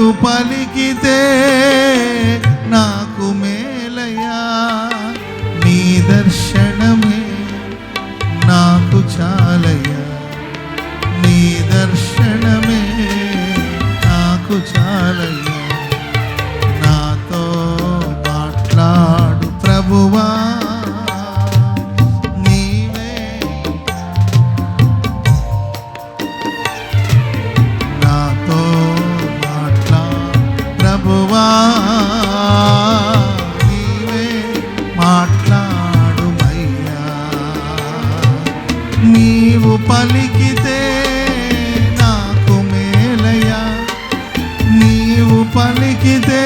నీకు పలికితే నాకు మేలయా నీ దర్శనమే నీవు పలికితే నాకు మేలయ్యా. నీవు పలికితే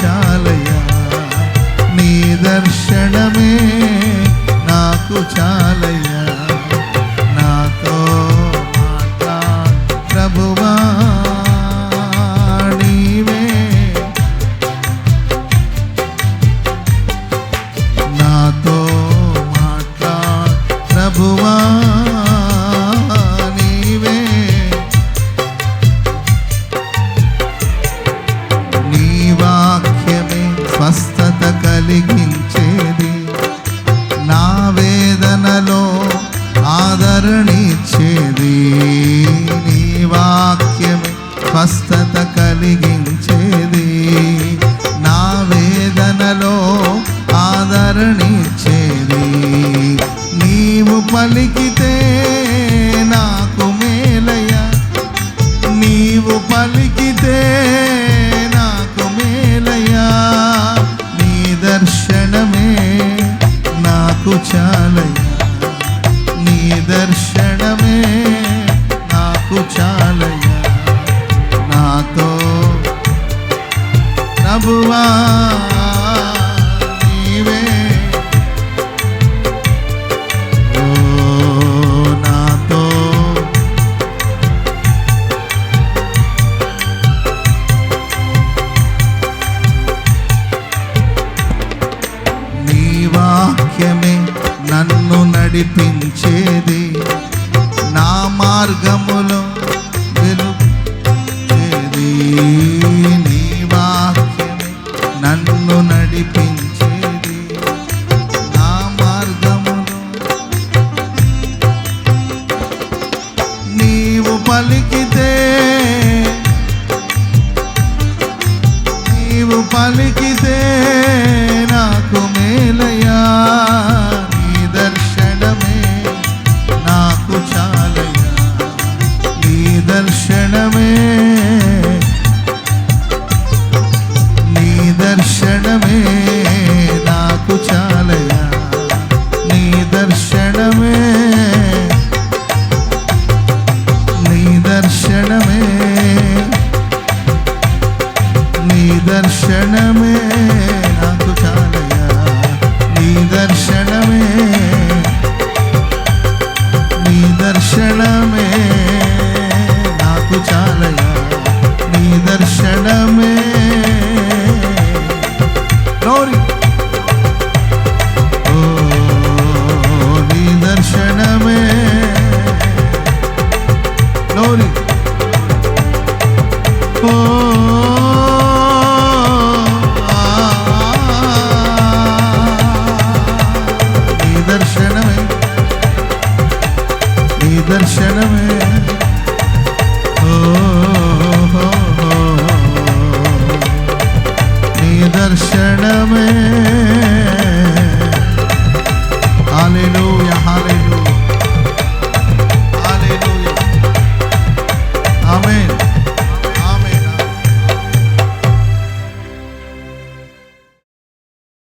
চাল দেখে నడిపించేది నా మార్గములో వెలుగుచేది నీ నన్ను నడిపించేది నా మార్గములో. నీవు పలికి ദർശന